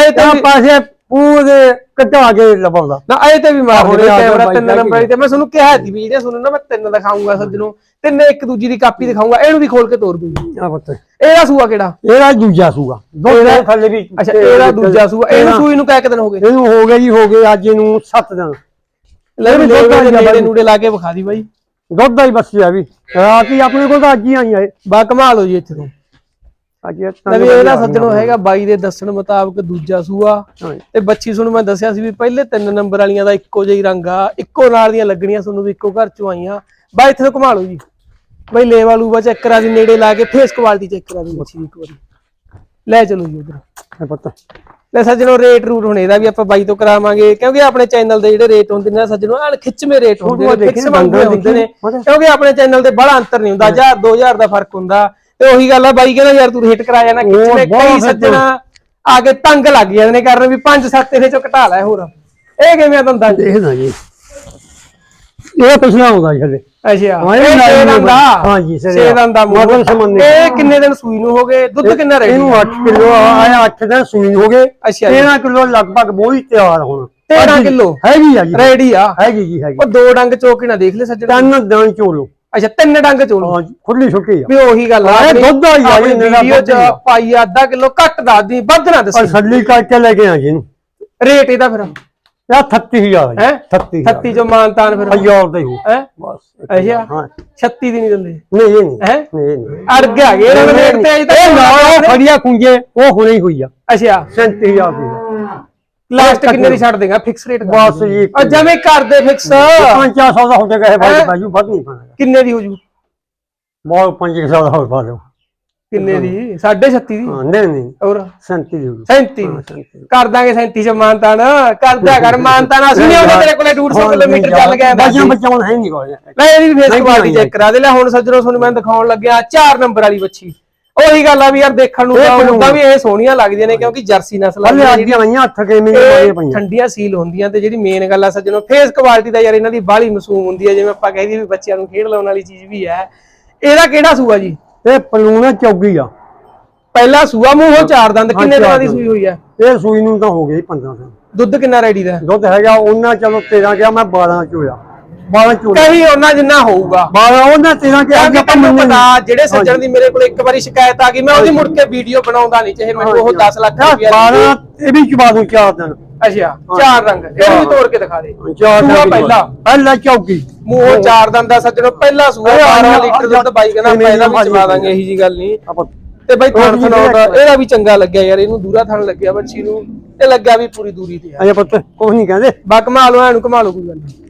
ਇਹ ਤਾਂ ਪਾਸੇ ਪੂਰੇ ਕਟਾ ਕੇ ਲਵਾਉਂਦਾ। ਨਾ ਇਹ ਤੇ ਵੀ ਮਾਰ ਜਾਓ ਕੈਮਰਾ ਤਿੰਨ ਨੰਬਰ ਤੇ ਮੈਂ ਤੁਹਾਨੂੰ ਕਿਹਾ ਸੀ ਵੀ ਜਿਹੜੇ ਤੁਹਾਨੂੰ ਨਾ ਮੈਂ ਤਿੰਨ ਦਿਖਾਉਂਗਾ ਸੱਜਣੋਂ। ਤਿੰਨ ਇੱਕ ਦੂਜੀ ਦੀ ਕਾਪੀ ਦਿਖਾਉਂਗਾ ਇਹਨੂੰ ਵੀ ਖੋਲ ਕੇ ਤੋਰ ਦੂੰਗੀ। ਆ ਪੁੱਤ। ਇਹਦਾ ਸੂਆ ਕਿਹੜਾ? ਇਹਦਾ ਦੂਜਾ ਦੋ ਇਹਦਾ- ਥੱਲੇ ਵੀ ਅੱਛਾ ਇਹਦਾ ਦੂਜਾ ਸੂਆ। ਇਹਨੂੰ ਸੂਈ ਨੂੰ ਕਹਿ ਕੇ ਦਿਨ ਹੋ ਗਏ? ਇਹਨੂੰ ਹੋ ਗਏ ਜੀ ਹੋ ਗਏ ਅੱਜ ਇਹਨੂੰ 7 ਦਿਨ। ਲੈ ਵੀ ਦੁੱਧ ਨੇੜੇ। ਨੂੜੇ ਲਾ ਕੇ ਵਿਖਾ ਦੀ ਬਾਈ। ਦੁੱਧ ਦਾ ਹੀ ਬੱਸਿਆ ਵੀ। ਰਾਤ ਹੀ ਆਪਣੇ ਕੋਲ ਤਾਂ ਅੱਜ ਹੀ ਆਈਆਂ ਇਹ। ਬਾ ਕਮਾਲ ਹੋ ਜੀ ਇੱਥੇ ਤੋਂ। ਇਹ ਲੈ ਵੀ ਇਹਦਾ ਸੱਜਣੋਂ ਹੈਗਾ ਬਾਈ ਦੇ ਦੱਸਣ ਮੁਤਾਬਕ ਦੂਜਾ ਸੂਆ। ਹਾਂਜੀ। ਤੇ ਬੱਚੀ ਤੁਹਾਨੂੰ ਮੈਂ ਦੱਸਿਆ ਸੀ ਵੀ ਪਹਿਲੇ ਤਿੰਨ ਨੰਬਰ ਵਾਲੀਆਂ ਦਾ ਇੱਕੋ ਜਿਹਾ ਹੀ ਰੰਗ ਆ ਇੱਕੋ ਨਾਲ ਦੀਆਂ ਲੱਗਣੀਆਂ ਤੁਹਾਨੂੰ ਵੀ ਇੱਕੋ ਘਰ ਚੋਂ ਆਈਆਂ। ਬਾਈ ਇੱਥੇ ਤੋਂ ਘੁਮਾ ਲਓ ਜੀ। ਬਾਈ ਲੇਵਾ ਲੂਵਾ ਚੈੱਕ ਕਰਾ ਦੀ ਨੇੜੇ ਲਾ ਕੇ ਫੇਸ ਕੁਆਲਿਟੀ ਚੈੱਕ ਕਰਾ ਦੀ ਬੱਚੀ ਦੀ ਇੱਕ ਵਾਰੀ। ਲੈ ਚਲੋ ਜੀ ਉਧਰ। ਪੁੱਤ। ਲੈ ਸੱਜਣੋ ਰੇਟ ਰੂਟ ਹੁਣ ਇਹਦਾ ਵੀ ਆਪਾਂ ਬਾਈ ਤੋਂ ਕਰਾਵਾਂਗੇ ਕਿਉਂਕਿ ਆਪਣੇ ਚੈਨਲ ਦੇ ਜਿਹੜੇ ਰੇਟ ਹੁੰਦੇ ਨੇ ਸੱਜਣੋ ਐਨ ਖਿੱਚਵੇਂ ਰੇਟ ਹੁੰਦੇ ਨੇ ਫਿਕਸ ਮੰਗਦੇ ਹੁੰਦੇ ਕਿਉਂਕਿ ਆਪਣੇ ਚੈਨਲ ਤੇ ਬੜਾ ਅੰਤਰ ਨਹੀਂ ਹੁੰਦਾ 1000 2000 ਦਾ ਫ਼ਰਕ ਹੁੰਦਾ। ਤੇ ਉਹੀ ਗੱਲ ਆ ਬਾਈ ਕਹਿੰਦਾ ਯਾਰ ਤੂੰ ਰੇਟ ਕਰਾ ਜਾਣਾ ਬਹੁਤ ਕਈ ਸੱਜਣਾ ਆ ਕੇ ਤੰਗ ਲੱਗ ਜਾਂਦੇ ਨੇ ਕਰਨ ਵੀ 5 7 ਇਹਦੇ ਚੋਂ ਘਟਾ ਲੈ ਹੋਰ। ਇਹ ਕਿਵੇਂ ਆ ਦੰਦਾਂ ਦੇਖਦਾ ਜੀ। ਇਹ ਪਿਛਲਾ ਆਉਂਦਾ ਜੀ ਹਲੇ। ਅੱਛਾ। ਹਾਂ, ਇਹ ਇਹ ਨੂੰ ਦੰਦਾ ਹਾਂਜੀ, ਛੇ ਛੇ ਦੰਦਾ ਮੂੰਹ। ਮਗਰ ਸੰਬੰਧੀ। ਇਹ ਕਿੰਨੇ ਦਿਨ ਸੂਈ ਨੂੰ ਹੋ ਗਏ? ਦੁੱਧ ਕਿੰਨਾ ਰਹਿ ਇਹਨੂੰ 8 ਕਿਲੋ ਆਇਆ 8 ਦਿਨ ਸੂਈ ਹੋ ਗਏ। ਅੱਛਾ ਜੀ। 13 ਕਿਲੋ ਲਗਭਗ ਬੋਈ ਤਿਆਰ ਹੁਣ। 13 ਕਿਲੋ? ਹੈਗੀ ਆ ਜੀ। ਰੈਡੀ ਆ। ਹੈਗੀ ਜੀ ਹੈਗੀ। ਉਹ ਦੋ ਡੰਗ ਚੋਕੀ ਨਾ ਦੇਖ ਲੈ ਸੱਜਣਾ। ਤਿੰਨ ਦਿਨ ਚੋਲੋ। ਅੱਛਾ ਤਿੰਨ ਡੰਗ ਚੋਲੋ ਹਾਂ ਖੁੱਲੀ ਛੁੱਟੀ ਆ। ਵੀ ਉਹੀ ਗੱਲ ਆ ਇਹ ਦੁੱਧ ਆ ਜੀ, ਵੀਡੀਓ ਚ। ਪਾਈ ਆ ਅੱਧਾ ਕਿਲੋ ਘੱਟ ਦੱਸ ਦੀ ਵੱਧ ਨਾ ਦੱਸੀ। ਸੱਲੀ ਕਰਕੇ ਲੈ ਕੇ ਆ ਜੀ ਇਹਨੂੰ। ਰੇਟ ਇਹਦਾ ਫਿਰ? ਇਹ 38000 ਹੈ? 38000 36 ਜੋ ਮਾਨਤਾਨ ਫਿਰ। ਹਜ਼ਾਰ ਦਾ ਹੀ ਹੋ ਹੈ? ਬਸ ਅੱਛਾ ਹਾਂ। 36 ਦੀ ਨਹੀਂ ਦਿੰਦੇ। ਨਹੀਂ ਇਹ ਨਹੀਂ। ਹੈ? ਨਹੀਂ ਇਹ ਨਹੀਂ। ਅੜ ਗਿਆ ਇਹ ਰੇਟ ਤੇ ਅਜੇ ਇਹ ਨਾ ਉਹ ਤੱਕ ਫੜੀਆਂ ਕੁੰਜੇ ਉਹ ਹੁਣੇ ਹੀ ਹੋਈ ਆ। ਅੱਛਾ। 37000 ਦੀ ਲਾਸਟ ਕਿੰਨੇ ਦੀ ਛੱਡ ਦੇਗਾ? ਫਿਕਸ ਰੇਟ ਬਸ ਜੀ ਆ ਜਮੇ ਕਰ ਦੇ ਫਿਕਸ 500 ਦਾ ਹੋ ਜਾਏਗਾ ਇਹ ਹੈਂ? ਬਾਈ ਬਾਜੂ ਵੱਧ ਨਹੀਂ ਪਾਣਾ ਕਿੰਨੇ ਦੀ ਹੋ ਜੂ? ਬਹੁਤ 500 ਦਾ ਹੋਰ ਪਾ ਦਿਓ। ਕਿੰਨੇ ਦੀ? 36.5 ਦੀ? ਹਾਂ ਨਹੀਂ ਨਹੀਂ। ਹੋਰ? 37 ਦੀ ਹੋਊਗੀ 37 ਹਾਂ, 37 ਕਰ ਦਾਂਗੇ 37 ਚ ਮਾਨਤਾਨ। ਕਰ ਦਿਆ ਕਰ ਮਾਨਤਾਨ ਅਸੀਂ ਨਹੀਂ ਆਉਂਦੇ ਤੇਰੇ ਕੋਲੇ 150 ਕਿਲੋਮੀਟਰ ਚੱਲ ਗਿਆ। ਬੱਚਿਆਂ ਬੱਚਿਆਂ ਹੈ ਨਹੀਂ ਕੋਈ। ਲੈ ਇਹਦੀ ਫੇਸ ਕੁਆਲਿਟੀ ਚੈੱਕ ਕਰਾ ਦੇ। ਲੈ ਹੁਣ ਸੱਜਣੋ ਤੁਹਾਨੂੰ ਮੈਂ ਦਿਖਾਉਣ ਲੱਗਿਆ ਚਾਰ ਨੰਬਰ ਵਾਲੀ ਬੱਚੀ। ਉਹੀ ਗੱਲ ਆ ਵੀ ਯਾਰ ਦੇਖਣ ਨੂੰ ਤਾਂ। ਉਦਾਂ ਵੀ ਇਹ ਸੋਹਣੀਆਂ ਲੱਗਦੀਆਂ ਨੇ ਕਿਉਂਕਿ ਜਰਸੀ ਨਸਲ ਆ ਹਲੇ ਆਈਆਂ ਹੱਥ ਕੇ ਮੇਰੇ ਪਈਆਂ। ਠੰਡੀਆਂ ਸੀਲ ਹੁੰਦੀਆਂ ਤੇ ਜਿਹੜੀ ਮੇਨ ਗੱਲ ਆ ਸੱਜਣੋ ਫੇਸ ਕੁਆਲਿਟੀ ਦਾ ਯਾਰ ਇਹਨਾਂ ਦੀ ਬਾਹਲੀ ਮਾਸੂਮ ਹੁੰਦੀ ਹੈ ਜਿਵੇਂ ਆਪਾਂ ਕਹਿੰਦੇ ਵੀ ਬੱਚਿਆਂ ਨੂੰ ਖੇਡ ਲਾਉਣ ਵਾਲੀ ਚੀਜ਼ ਵੀ ਹੈ ਇਹਦਾ ਕਿਹੜਾ ਸੂਆ ਜੀ? ਇਹ ਪਲੂਣਾ ਚੌਗੀ ਆ। ਪਹਿਲਾ ਸੂਆ ਮੂੰਹੋਂ ਚਾਰ ਦੰਦ ਕਿੰਨੇ ਦਿਨਾਂ ਦੀ। ਸੂਈ ਹੋਈ ਹੈ ਇਹ ਸੂਈ ਨੂੰ ਤਾਂ ਹੋ ਗਈ 15 ਦਿਨ ਦੁੱਧ ਕਿੰਨਾ ਰੈਡੀ ਦਾ? ਦੁੱਧ ਹੈਗਾ ਉਹਨਾਂ ਚਲੋ 13 ਗਿਆ ਮੈਂ 12 ਚ ਹੋਇਆ। 12 ਚ ਕਹੀ ਉਹਨਾਂ ਜਿੰਨਾ ਹੋਊਗਾ। 12 ਉਹਨਾਂ 13 ਕਿਹਾ ਕਿਉਂਕਿ ਆਪਾਂ ਮੰਨੇ ਪਤਾ ਜਿਹੜੇ ਸੱਜਣ ਦੀ ਮੇਰੇ ਕੋਲ ਇੱਕ ਵਾਰੀ ਸ਼ਿਕਾਇਤ ਆ ਗਈ ਮੈਂ ਉਹਦੀ ਮੁੜ ਕੇ ਵੀਡੀਓ ਬਣਾਉਂਦਾ ਨਹੀਂ ਚਾਹੇ ਮੈਨੂੰ ਉਹ 10 ਲੱਖ ਰੁਪਇਆ 12 ਇਹ ਵੀ ਚਬਾ ਦੂੰ ਚਾਰ ਦਿਨ। ਅੱਛਾ ਚਾਰ ਰੰਗ ਇਹਨੂੰ ਵੀ ਤੋੜ ਕੇ ਦਿਖਾ ਦੇ। ਚਾਰ ਸੂਆ ਦਿਨ ਪਹਿਲਾ। ਪਹਿਲਾ ਚੌਗੀ ਮੂੰਹੋਂ ਚਾਰ ਦੰਦ ਦਾ ਸੱਜਣੋ ਪਹਿਲਾ ਸੂਆ ਇਹ 12 ਆਹ ਲੀਟਰ ਦੁੱਧ ਬਾਈ ਕਹਿੰਦਾ ਇਹਨੇ ਪਹਿਲਾਂ ਵੀ ਭਾਜੀ ਚਵਾ ਦਾਂਗੇ ਇਹੀ ਜੀ ਗੱਲ ਨਹੀਂ। ਆਪਾਂ ਤੇ ਬਾਈ ਥਣ ਉਹ ਵੀ ਥਣਾਉਂਦਾ ਜਿਹੜਾ ਇਹਦਾ ਵੀ ਚੰਗਾ ਲੱਗਿਆ ਯਾਰ ਇਹਨੂੰ ਦੂਰਾ ਥਣ ਲੱਗਿਆ ਬੱਚੀ ਨੂੰ। ਤੇ ਲੱਗਿਆ ਵੀ ਪੂਰੀ ਦੂਰੀ ਤੇ ਆ। ਅਜੇ ਪੁੱਤ ਕੁਝ ਨਹੀਂ ਕਹਿੰਦੇ। ਬਾ ਕੋਈ ਗੱਲ ਨਹੀਂ।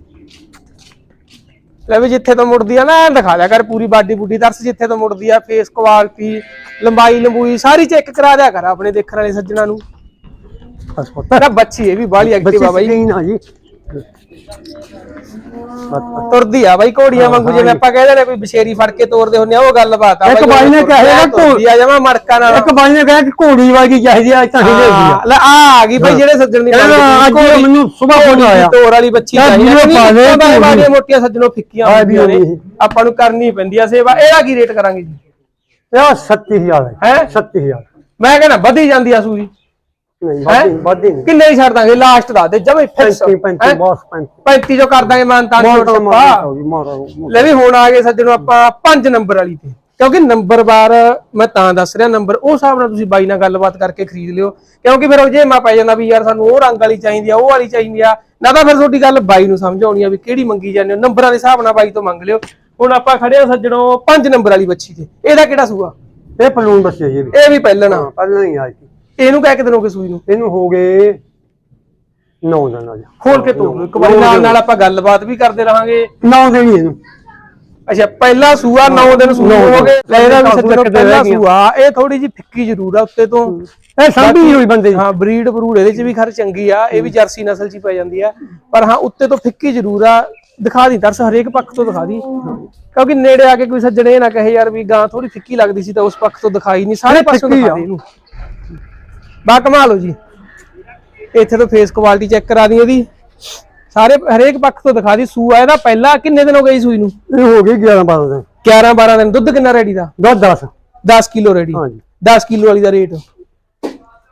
ਲੈ ਵੀ ਜਿੱਥੇ ਤੋਂ ਮੁੜਦੀ ਆ ਨਾ ਐਂ ਦਿਖਾ ਦਿਆ ਕਰ ਪੂਰੀ ਬਾਡੀ ਬੁੱਡੀ ਦਰਸ ਜਿੱਥੇ ਤੋਂ ਮੁੜਦੀ ਆ ਫੇਸ ਕੁਆਲਿਟੀ ਲੰਬਾਈ ਲੰਬੂਈ ਸਾਰੀ ਚੈੱਕ ਕਰਾ ਦਿਆ ਕਰ ਆਪਣੇ ਦੇਖਣ ਵਾਲੇ ਸੱਜਣਾ ਨੂੰ। ਬਸ ਪੁੱਤ। ਤਾਂ ਬੱਚੀ ਇਹ ਵੀ ਬਾਹਲੀ ਐਕਟਿਵ ਆ ਬਾਈ। ਨਹੀਂ ਨਾ ਜੀ। ਤੁਰਦੀ ਆ ਬਾਈ ਘੋੜੀਆਂ ਵਾਂਗੂ ਜਿਵੇਂ ਆਪਾਂ ਕਹਿੰਦੇ ਨੇ ਕੋਈ ਬਸ਼ੇਰੀ ਫੜ ਕੇ ਤੋਰਦੇ ਹੁੰਦੇ ਆ ਉਹ ਗੱਲ ਬਾਤ ਆ ਇੱਕ ਬਾਈ ਨੇ ਤੁਰਦੀ ਕਿਹਾ ਆ, ਨਾ ਘੋ- ਤੁਰਦੀ ਆ ਜਮਾ ਮੜਕਾ ਨਾਲ। ਇੱਕ ਬਾਈ ਨੇ ਕਿਹਾ ਕਿ ਘੋੜੀ ਵਰਗੀ ਚਾਹੀਦੀ ਆ ਤਾਂ ਹੀ ਲੈਂਦੀ ਆ। ਲੈ ਆ ਆ ਗਈ ਬਾਈ ਜਿਹੜੇ ਸੱਜਣ ਦੀ ਅੱਜ ਮੈਨੂੰ ਸੁਬਾਹ ਫੋਨ ਆਇਆ। ਤੋਰ ਵਾਲੀ ਬੱਚੀ ਚਾਹੀਦੀ ਘੋੜੀ। ਬਾੜੀਆਂ ਮੋਟੀਆਂ ਸੱਜਣੋਂ ਫਿੱਕੀਆਂ ਹੁੰਦੀਆਂ ਨੇ। ਆਪਾਂ ਨੂੰ ਕਰਨੀ ਪੈਂਦੀ ਆ ਸੇਵਾ ਇਹਦਾ ਕੀ ਰੇਟ ਕਰਾਂਗੇ ਜੀ? ਇਹ 37000 ਹੈ? ਹੈ 37000 ਮੈਂ ਕਹਿੰਦਾ ਵਧੀ ਜਾਂਦੀ ਆ ਸੂਈ ਨਹੀਂ ਨਹੀਂ। ਕਿੰਨੇ ਦੀ ਛੱਡ ਦਾਂਗੇ? ਲਾਸਟ ਦਾ ਦੇ ਜਮੇ ਫਿਕਸ 35 35 ਬਸ 35 35 ਜੋ ਕਰ ਦਾਂਗੇ ਮਾਰੋ ਲੈ ਵੀ ਹੁਣ ਆ ਗਏ ਸੱਜਣੋ ਆਪਾਂ 5 ਨੰਬਰ ਵਾਲੀ ਤੇ। ਕਿਉਂਕਿ ਨੰਬਰ ਬਾਰ ਮੈਂ ਤਾਂ ਦੱਸ ਰਿਹਾ ਨੰਬਰ ਉਹ ਹਿਸਾਬ ਨਾਲ ਤੁਸੀਂ ਬਾਈ ਨਾਲ ਗੱਲਬਾਤ ਕਰਕੇ ਖਰੀਦ ਲਿਓ। ਕਿਉਂਕਿ ਫਿਰ ਉਹ ਜੇ ਮਾ ਪੈ ਜਾਂਦਾ ਵੀ ਯਾਰ ਸਾਨੂੰ ਉਹ ਰੰਗ ਵਾਲੀ ਚਾਹੀਦੀ ਆ ਉਹ ਵਾਲੀ ਚਾਹੀਦੀ ਆ। ਨਾ ਤਾਂ ਫਿਰ ਤੁਹਾਡੀ ਗੱਲ ਬਾਈ ਨੂੰ ਸਮਝ ਆਉਣੀ ਆ ਵੀ ਕਿਹੜੀ ਮੰਗੀ ਜਾਂਦੇ ਹੋ। ਨੰਬਰਾਂ ਦੇ ਹਿਸਾਬ ਨਾਲ ਬਾਈ ਤੋਂ ਮੰਗ ਲਿਓ। ਹੁਣ ਆਪਾਂ ਖੜੇ ਆ ਸੱਜਣੋ 5 ਨੰਬਰ ਵਾਲੀ ਬੱਚੀ ਤੇ। ਇਹਦਾ ਕਿਹੜਾ ਸੂਆ? ਇਹ ਪਲੂਨ ਬੱਚੇ ਜੀ ਵੀ ਇਹ ਵੀ ਪਹਿਲਣਾ। ਹਾਂ ਪਹਿਲਾਂ ਹੀ ਆਈ ਸੀ ਇਹਨੂੰ ਕਹਿ ਕੇ ਦਿਨੋਂ ਕਿ ਸੂਈ ਨੂੰ? ਇਹਨੂੰ ਹੋ ਗਏ 9 ਦਿਨ ਆ ਜਾ ਖੋਲ ਕੇ ਤੋੜ ਲਓ ਇੱਕ ਵਾਰੀ ਨਾਲ ਨਾਲ ਆਪਾਂ ਗੱਲਬਾਤ ਵੀ ਕਰਦੇ ਰਹਾਂਗੇ। 9 ਦਿਨ ਹੀ ਇਹਨੂੰ। ਅੱਛਾ ਪਹਿਲਾ ਸੂਆ 9 ਦਿਨ ਸੂਆ ਨੌਂ ਹੋ ਗਏ। ਲੈ ਇਹਦਾ ਵੀ ਸੱਜਣੋ ਪਹਿਲਾ। ਸੂਆ। ਇਹ ਥੋੜੀ ਜੀ ਫਿੱਕੀ ਜ਼ਰੂਰ ਆ ਉੱਤੇ ਤੋਂ। ਇਹ ਸਾਂਭੀ ਨਹੀਂ ਹੋਈ ਬੰਦੇ ਦੀ। ਹਾਂ ਬਰੀਡ ਬਰੂਡ ਇਹਦੇ ਚ ਵੀ ਖਰ ਚੰਗੀ ਆ। ਇਹ ਵੀ ਜਰਸੀ ਨਸਲ ਚ ਹੀ ਪੈ ਜਾਂਦੀ ਆ। ਪਰ ਹਾਂ ਉੱਤੇ ਤੋਂ ਫਿੱਕੀ ਜ਼ਰੂਰ ਆ। ਦਿਖਾ ਦੀ ਦਰਸ ਹਰੇਕ ਪੱਖ ਤੋਂ ਦਿਖਾ ਦੀ। ਕਿਉਂਕਿ ਨੇੜੇ ਆ ਕੇ ਕੋਈ ਸੱਜਣ ਇਹ ਨਾ ਕਹੇ ਯਾਰ ਵੀ ਗਾਂ ਥੋੜੀ ਫਿੱਕੀ ਲੱਗਦੀ ਸੀ ਤਾਂ ਉਸ ਪੱਖ ਤੋਂ ਦਿਖਾਈ ਨਹੀਂ। ਸਾਰੇ ਪਾਸੋਂ ਫਿੱਕੀ ਦਿਖਾ ਆ। ਦੇ ਇਹਨੂੰ। ਬਾ ਕਮਾਲ ਹੋ ਜੀ। ਇੱਥੇ ਤੋਂ ਫੇਸ ਕੁਆਲਿਟੀ ਚੈੱਕ ਕਰਾ ਦੀ ਇਹਦੀ ਸਾਰੇ ਹਰੇਕ ਪੱਖ ਤੋਂ ਦਿਖਾ ਦੀ ਸੂਆ ਇਹਦਾ ਪਹਿਲਾ ਕਿੰਨੇ ਦਿਨ ਹੋ ਗਈ ਸੂਈ ਨੂੰ? ਇਹ ਹੋ ਗਈ 11 12 ਦਿਨ। 11 12 ਦਿਨ। ਦੁੱਧ ਕਿੰਨਾ ਰੈਡੀ ਦਾ? ਦੁੱਧ 10 10 ਕਿਲੋ ਰੈਡੀ ਹਾਂਜੀ 10 ਕਿਲੋ ਵਾਲੀ ਦਾ ਰੇਟ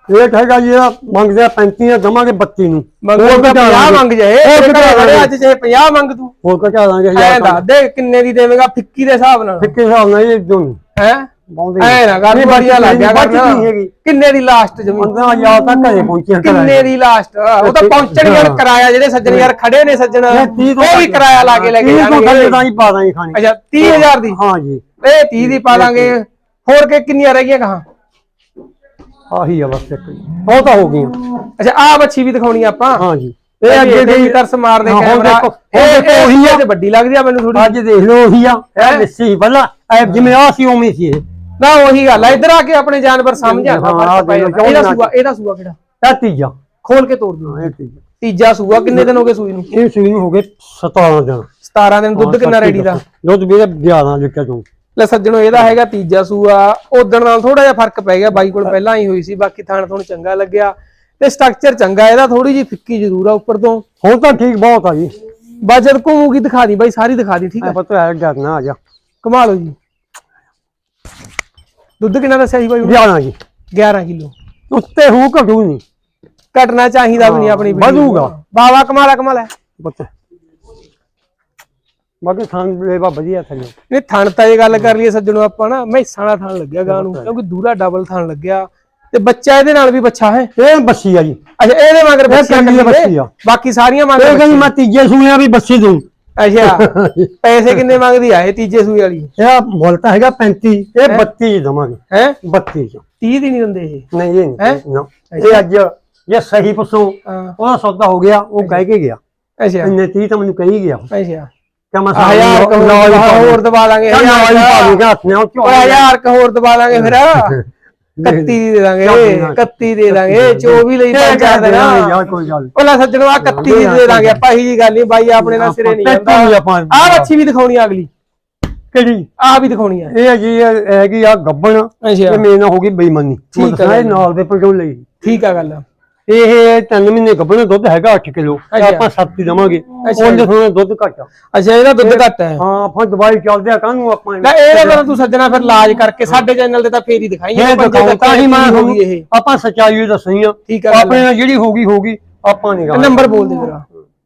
ਰੇਟ ਹੈਗਾ ਜੀ ਇਹਦਾ ਮੰਗਦੇ ਆ 35 ਆ ਦਵਾਂਗੇ 32 ਨੂੰ। ਹੋਰ ਘਟਾ 50 ਦਾਂਗੇ। ਮੰਗ ਜਾਏ। ਹੋਰ ਘਟਾ। ਅੱਜ ਜੇ 50 ਮੰਗ ਤੂੰ। ਹੋਰ ਘਟਾ ਦਾਂਗੇ ਐ ਹਜ਼ਾਰ ਦੱਸ ਦੇ ਕਿੰਨੇ ਦੀ ਦੇਵੇਂਗਾ ਫਿੱਕੀ ਦੇ ਹਿਸਾਬ ਨਾਲ। ਫਿੱਕੇ ਹਿਸਾਬ ਨਾਲ ਇਹ ਦੋਨ ਹੈ? ਬਹੁਤੇ ਐ ਨਾ ਕਰ ਨਹੀਂ, ਬੜੀਆ ਲੱਗ ਗਿਆ ਬਚਤ ਕਰਨਾ। ਨਹੀਂ ਹੈਗੀ। ਕਿੰਨੇ ਦੀ ਲਾਸਟ ਜਮੀ? 15000 ਤੱਕ ਘਰੇ ਪਹੁੰਚਿਆ ਕਿੰਨੇ ਦੀ ਲਾਸਟ ਉਹ ਤਾਂ ਪਹੁੰਚਣ ਯਾਰ ਕਿਰਾਇਆ ਜਿਹੜੇ ਸੱਜਣ ਯਾਰ ਖੜੇ ਨੇ ਸੱਜਣ ਉਹ ਵੀ ਕਿਰਾਇਆ ਲਾ ਕੇ ਲੈ ਕੇ ਥੱਲੇ ਜਾਣਗੇ। ਤਾਂ ਹੀ ਪਾ ਦਾਂਗੇ ਖਾਣੀ। ਅੱਛਾ 30000 ਦੀ? ਹਾਂ ਜੀ। ਇਹ 30 ਦੀ ਪਾ ਦਾਂਗੇ। ਹੋਰ ਕੇ ਕਿੰਨੀਆਂ ਰਹਿ ਗਈਆਂ ਕਹਾਂ ਆਹੀ ਆ ਬਸ ਇੱਕ। ਉਹ ਤਾਂ ਹੋ ਗਈਆਂ। ਅੱਛਾ ਆ ਬੱਚੀ ਵੀ ਦਿਖਾਉਣੀ ਆਪਾਂ। ਹਾਂ ਜੀ। ਇਹ ਅੱਗੇ ਦੀ ਦੀ ਤਰਸ ਮਾਰਦੇ ਹਾਂ, ਹੁਣ ਕੈਮਰਾ। ਦੇਖੋ, ਹੁਣ ਇਹ ਦੇਖੋ ਉਹੀ ਉਹੀ ਆ। ਆ ਵੱਡੀ ਲੱਗਦੀ ਆ ਮੈਨੂੰ ਥੋੜੀ ਅੱਜ ਦੇਖ ਲਓ ਉਹੀ ਆ। ਇਹ ਲੱਸੀ ਪਹਿਲਾਂ। ਇਹ ਜਿਵੇਂ ਆ ਸੀ ਉਵੇਂ ਸੀ ਇਹ। ਨਾ ਉਹੀ ਗੱਲ ਆ ਇੱਧਰ ਆ ਕੇ ਆਪਣੇ ਜਾਨਵਰ ਸਮਝ ਆ ਇਹਦਾ ਸੂਆ ਇਹਦਾ ਸੂਆ ਕਿਹੜਾ? ਇਹ ਤੀਜਾ। ਖੋਲ ਕੇ ਤੋੜ ਦਿਓ। ਇਹ ਤੀਜਾ। ਤੀਜਾ ਸੂਆ ਕਿੰਨੇ ਦਿਨ ਹੋ ਗਏ ਸੂਈ ਨੂੰ? ਇਹ ਸੂਈ ਨੂੰ ਹੋ ਗਏ 17 ਦਿਨ। 17 ਦਿਨ ਦੁੱਧ ਕਿੰਨਾ ਰੈਡੀ ਦਾ? ਦੁੱਧ ਵੀ 11 ਲਿਖਿਆ ਤੂੰ। ਲੈ ਸੱਜਣੋ ਇਹਦਾ ਹੈਗਾ ਤੀਜਾ ਸੂਆ। ਉਦਣ ਨਾਲ ਥੋੜਾ ਜਿਹਾ ਫ਼ਰਕ ਪੈ ਗਿਆ ਬਾਈ ਕੋਲ ਪਹਿਲਾਂ ਹੀ ਹੋਈ ਸੀ ਬਾਕੀ ਥਾਣ ਥੋਣ ਚੰਗਾ ਲੱਗਿਆ। ਤੇ ਸਟਰਕਚਰ ਚੰਗਾ ਇਹਦਾ ਥੋੜੀ ਜਿਹੀ ਫਿੱਕੀ ਜ਼ਰੂਰ ਆ ਉੱਪਰ ਤੋਂ। ਹੁਣ ਤਾਂ ਠੀਕ ਬਹੁਤ ਆ ਜੀ। ਬਜਰ ਘੁੰਮੂਗੀ ਦਿਖਾ ਦੀ ਬਾਈ ਸਾਰੀ ਦਿਖਾ ਦੀ ਠੀਕ ਆ? ਹੈ ਪਤਾ ਹੈ ਡਰਨਾ ਆ ਜਾ। ਕਮਾਲ ਹੋ ਜੀ। ਦੁੱਧ ਕਿੰਨਾ ਦੱਸਿਆ ਸੀ ਬਾਈ 11 ਜੀ। 11 ਕਿਲੋ। ਉੱਤੇ ਹੂ ਘਟੂ ਨਹੀਂ। ਘਟਣਾ ਚਾਹੀਦਾ ਵੀ ਨਹੀਂ ਆਪਣੀ ਵਧੂਗਾ। ਨੂੰ। ਬਾਵਾ ਕਮਾਲਾ ਕਮਾਲਾ ਪਤਾ। ਬਾਕੀ ਥਾਂ ਲੈਵਾ ਵਧੀਆ ਥੱਲੇ ਨਹੀਂ ਥਣ ਤਾਂ ਇਹ ਗੱਲ ਕਰ ਲਈਏ ਸੱਜਣੋ ਆਪਾਂ ਨਾ ਮੈਸਾਂ ਦਾ ਥਣ ਲੱਗਿਆ ਗਾਂ ਨੂੰ ਕਿਉਂਕਿ ਦੂਰਾ ਡਬਲ ਥਣ ਲੱਗਿਆ। ਤੇ ਬੱਚਾ ਇਹਦੇ ਨਾਲ ਵੀ ਬੱਚਾ ਹੈ? ਇਹ ਬੱਸੀ ਆ ਜੀ। ਅੱਛਾ ਇਹਦੇ ਮਗਰ ਬੱਚਾ ਕੱਲੀ ਕੱਲੀ ਬੱਚੀ ਆ। ਬਾਕੀ ਸਾਰੀਆਂ ਇਹ ਮਗਰ ਕਹਿੰਦੀ ਮੈਂ ਤੀਜੇ ਸੁਣਿਆ ਵੀ ਬੱਸੀ ਦੂੰ ਅੱਛਾ ਪੈਸੇ ਕਿੰਨੇ ਮੰਗਦੀ ਆ? ਇਹ ਤੀਜੇ ਸੂਈ ਵਾਲੀ। ਇਹ ਮੁੱਲ ਤਾਂ ਹੈਗਾ 35 ਇਹ 32 ਹੀ ਦਵਾਂਗੇ। ਹੈ? 32 ਚ। 30 ਦੀ ਨਹੀਂ ਦਿੰਦੇ ਇਹ? ਨਹੀਂ ਇਹ? ਨਹੀਂ ਨਾ। ਇਹ ਅੱਜ ਜੇ ਸਹੀ ਪੁੱਛੋ ਉਹਦਾ ਸੌਦਾ ਹੋ ਗਿਆ ਉਹ ਕਹਿ ਕੇ ਗਿਆ। ਅੱਛਾ। ਇੰਨੇ 30 ਤਾਂ ਮੈਨੂੰ ਕਹੀ ਗਿਆ। ਅੱਛਾ। ਕਿ ਮੈਂ ਹੋਰ ਦਬਾ ਦਾਂਗੇ ਹੱਥ ਨਾਲ ਹੋਰ ਦਬਾ ਦਾਂਗੇ ਫਿਰ। 31 ਦੀ ਦਾਂਗੇ 31 ਦੇ ਦਾਂਗੇ 24 ਲਈ ਦੇਣਾ। ਯਾਰ ਕੋਈ ਗੱਲ ਉਹਲਾ ਸੱਜਣੋ ਆ 31 ਦੀ ਦਾਂਗੇ ਆਪਾਂ ਇਹੀ ਜੀ ਗੱਲ ਨਹੀਂ ਬਾਈ ਆਪਣੇ ਨਾਲ ਸਿਰੇ ਨਹੀਂ ਆਪਾਂ ਆ ਬੱਚੀ ਵੀ ਦਿਖਾਉਣੀ ਆ ਅਗਲੀ। ਕਿਹੜੀ? ਆ ਵੀ ਦਿਖਾਉਣੀ ਆ। ਇਹ ਹੈ ਜੀ ਇਹ ਹੈਗੀ ਆ ਗੱਬਣ। ਇਹ ਮੇਰੇ ਨਾਲ ਹੋ ਗਈ ਬੇਈਮਾਨੀ। ਠੀਕ ਇਹ ਨਾਲ ਦੇ ਪਰੋਂ ਲਈ? ਠੀਕ ਆ ਗੱਲ ਇਹ ਤਿੰਨ ਮਹੀਨੇ ਗੱਬਣ ਦੁੱਧ ਹੈਗਾ 8 ਕਿਲੋ ਅੱਛਾ। ਆਪਾਂ 7 ਹੀ ਦਵਾਂਗੇ। ਅੱਛਾ। ਉਹਦੇ ਥੋੜਾ ਦੁੱਧ ਘੱਟ ਆ। ਅੱਛਾ ਇਹਦਾ ਦੁੱਧ ਘੱਟ ਹੈ। ਹਾਂ ਆਪਾਂ ਦਵਾਈ ਚੱਲਦੇ ਆ ਕਾਹਨੂੰ ਆਪਾਂ ਲੈ ਇਹਦਾ ਤਾਂ ਤੂੰ ਸੱਜਣਾ ਫਿਰ ਇਲਾਜ ਕਰਕੇ ਸਾਡੇ ਚੈਨਲ ਤੇ ਤਾਂ ਫੇਰ ਹੀ ਦਿਖਾਈ ਇਹ ਦਿਖਾਉਂ ਤਾਂ ਹੀ ਮੈਂ ਗਈ ਇਹ। ਆਪਾਂ ਸੱਚਾਈ ਦੱਸਣੀ ਆ। ਠੀਕ ਆ ਗੱਲ। ਆਪਣੇ ਨਾਲ ਜਿਹੜੀ ਹੋਗੀ ਹੋਗੀ ਆਪਾਂ ਨਹੀਂ ਗਾ ਨੰਬਰ ਬੋਲ ਦੇ ਜਰਾ।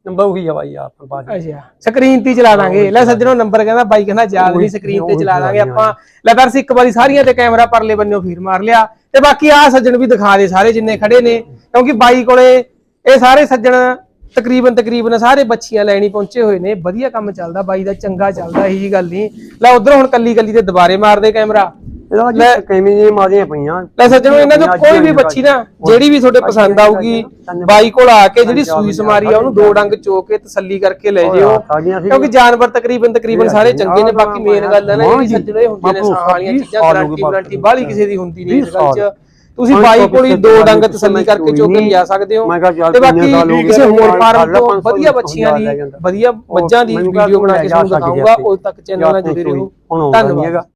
ਨੰਬਰ ਉਹੀ ਆ ਬਾਈ ਆਪਾਂ ਬਾਅਦ ਅੱਛਾ ਸਕਰੀਨ ਤੇ ਚਲਾ ਦਾਂਗੇ। ਲੈ ਸੱਜਣੋ ਨੰਬਰ ਕਹਿੰਦਾ ਬਾਈ ਕਹਿੰਦਾ ਯਾਦ ਨਹੀਂ ਸਕਰੀਨ ਤੇ ਚਲਾ ਦਾਂਗੇ ਆਪਾਂ। ਲੈ ਦਰਸ ਇੱਕ ਵਾਰੀ ਸਾਰੀਆਂ ਤੇ ਕੈਮਰਾ ਪਰਲੇ ਬੰਨਿਓ ਫੀਰ ਮਾਰ ਲਿਆ। ਤੇ ਬਾਕੀ ਆ ਸੱਜਣ ਵੀ ਦਿਖਾ ਦੇ ਸਾਰੇ ਜਿੰਨੇ ਖੜੇ ਨੇ। ਕਿਉਂਕਿ ਬਾਈ ਕੋਲੇ ਇਹ ਸਾਰੇ ਸੱਜਣ ਤਕਰੀਬਨ ਤਕਰੀਬਨ ਸਾਰੇ ਬੱਚੀਆਂ ਲੈਣੀ ਪਹੁੰਚੇ ਹੋਏ ਨੇ। ਵਧੀਆ ਕੰਮ ਚੱਲਦਾ ਬਾਈ ਦਾ ਚੰਗਾ ਚੱਲਦਾ ਇਹੀ ਗੱਲ ਨਹੀਂ। ਲੈ ਉਧਰ ਹੁਣ ਕੱਲੀ ਕੱਲੀ ਤੇ ਦੁਬਾਰੇ ਮਾਰਦੇ ਕੈਮਰਾ ਇਹਦਾ ਜੀ ਕਿਵੇਂ ਜੀ ਮਾਰੀਆਂ ਪਈਆਂ। ਲੈ ਸੱਜਣੋ ਇਹਨਾਂ ਚੋਂ ਕੋਈ ਵੀ ਬੱਚੀ ਨਾ ਜਿਹੜੀ ਵੀ ਤੁਹਾਡੇ ਪਸੰਦ ਆਊਗੀ ਬਾਈ ਕੋਲ ਆ ਕੇ ਜਿਹੜੀ ਸੂਈ ਸਮਾਰੀ ਆ ਉਹਨੂੰ ਦੋ ਡੰਗ ਚੋ ਕੇ ਤਸੱਲੀ ਕਰਕੇ ਲੈ ਜਿਓ। ਕਿਉਂਕਿ ਜਾਨਵਰ ਤਕਰੀਬਨ ਤਕਰੀਬਨ ਸਾਰੇ ਚੰਗੇ ਨੇ ਬਾਕੀ ਮੇਨ ਗੱਲ ਹੈ ਨਾ ਇਹ ਸੱਜਣੋ ਇਹ ਹੁੰਦੀਆਂ ਨੇ ਸਾਹ ਵਾਲੀਆਂ ਚੀਜ਼ਾਂ ਗਾਰੰਟੀ ਵਾਰੰਟੀ ਬਾਹਲੀ ਕਿਸੇ ਦੀ ਹੁੰਦੀ ਨਹੀਂ ਇਸ ਗੱਲ 'ਚ। ਤੁਸੀਂ ਬਾਈ ਕੋਲ ਹੀ ਦੋ ਡੰਗ ਤਸੱਲੀ ਕਰਕੇ ਚੋ ਕੇ ਲਿਆ ਸਕਦੇ ਹੋ। ਤੇ ਬਾਕੀ ਕਿਸੇ ਹੋਰ ਫਾਰਮ ਤੋਂ ਵਧੀਆ ਬੱਚੀਆਂ ਦੀ ਲੈ। ਵਧੀਆ ਮੱਝਾਂ ਦੀ ਵੀਡੀਓ ਬਣਾ ਕੇ ਤੁਹਾਨੂੰ ਦਿਖਾਊਂਗਾ ਉਦੋਂ ਤੱਕ ਚੈਨਲ ਨਾਲ ਜੁੜੇ ਰਹੋ। ਧੰਨਵਾਦ।